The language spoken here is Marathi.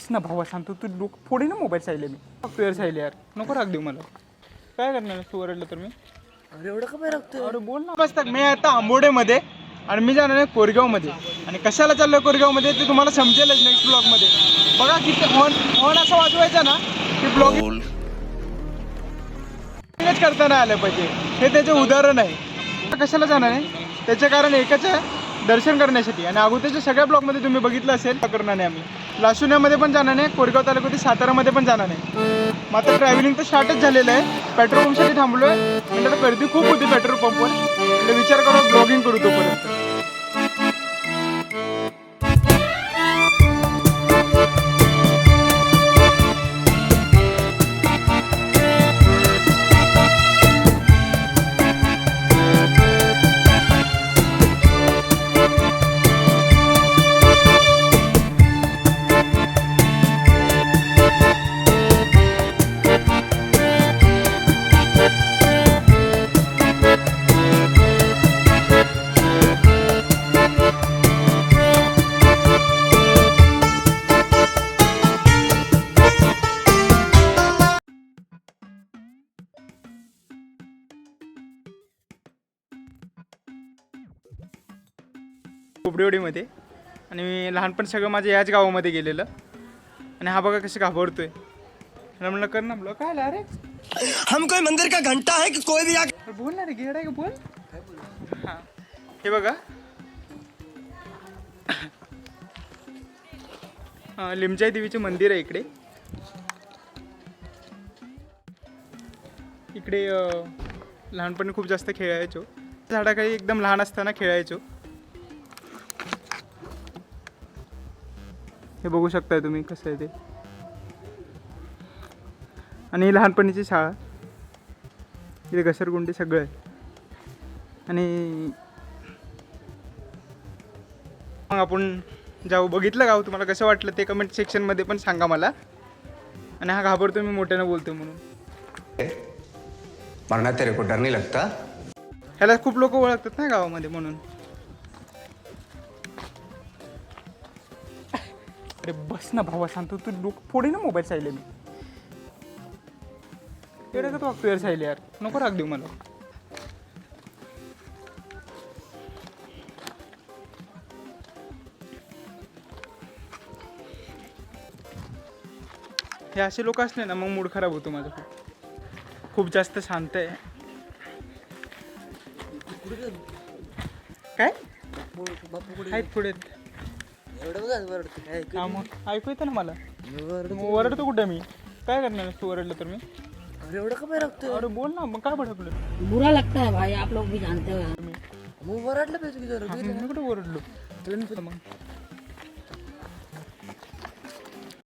बस ना भावा सांगतो तू लोक फोडी ना मोबाईल सायले मी. सॉफ्टवेअर सायले यार. नको राग देऊ मला. काय करणार तू ओरडलं तर मी. अरे एवढं का बाहेर लागतोय अरे बोल ना. मस्त मी आता आंबोडेमध्ये आणि मी जाणार आहे कोरगावमध्ये. आणि कशाला चाललोय कोरगावमध्ये ते तुम्हाला समजेलच नेक्स्ट ब्लॉगमध्ये बघा किती हॉर्न हॉर्न असं वाजवायचा ना की ब्लॉगिंग करता नाही आलं पाहिजे. हे त्याचे उदाहरण आहे. कशाला जाणार आहे? त्याचे कारण एकच आहे दर्शन करण्यासाठी. आणि अगोदरच्या सगळ्या ब्लॉगमध्ये तुम्ही बघितलं असेल करणार नाही आम्ही. लासुण्यामध्ये पण जाणार नाही कोरगाव तालुक्यातील सातारामध्ये पण जाणार नाही. मात्र ट्रॅव्हलिंग तर स्टार्टच झालेलं आहे. पेट्रोल पंपसाठी थांबलो आहे म्हणजे गर्दी खूप होती पेट्रोल पंपवर म्हणजे विचार करू ब्लॉगिंग करू तोपर्यंत. खोबडेवाडीमध्ये आणि मी लहानपण सगळं माझ्या याच गावामध्ये गेलेलं. आणि हा बघा कसं घाबरतोय. म्हणलं कर ना म्हणलं काय आलं अरे. हम कोई मंदिर का घंटा है कि कोई भी अरे बोल ना रे गेड आहे का बोल? हां. हे बघा. हां, लिमचाई देवीचे मंदिर आहे इकडे. इकडे लहानपणी खूप जास्त खेळायचो. झाडाखाली एकदम लहान असताना खेळायचो. हे बघू शकताय तुम्ही कसं आहे ते. आणि ही लहानपणीची शाळा. इथे घसरगुंडी सगळं आहे आणि मग आपण जाऊ बघितलं गाव तुम्हाला कसं वाटलं ते कमेंट सेक्शनमध्ये पण सांगा मला. आणि हा घाबरतो मी मोठ्यानं बोलतो म्हणून. मरना तेरे को डर नहीं लगता. ह्याला खूप लोक ओळखतात ना गावामध्ये म्हणून. अरे बस ना भावा सांगतो तू लोक फोडी ना मोबाईल सायले मी. एवढं का तू सॉफ्टवेअर सायले यार? नको राग देऊ मला. हे असे लोक असले ना मग मूड खराब होतो माझा खूप. खूप जास्त शांत आहे. काय? आहेत पुढे. हा मग ऐकू येतं ना मला? वरडतं. मग ओरडतो कुठे मी? काय करणार तू ओरडलं तर मी? अरे एवढं का लागतोय अरे बोल ना मग काय भडकलं बुरा लगता है भाई आप लोग भी जानते हो. मी मग वरडलं पाहिजे मी कुठे ओरडलो मग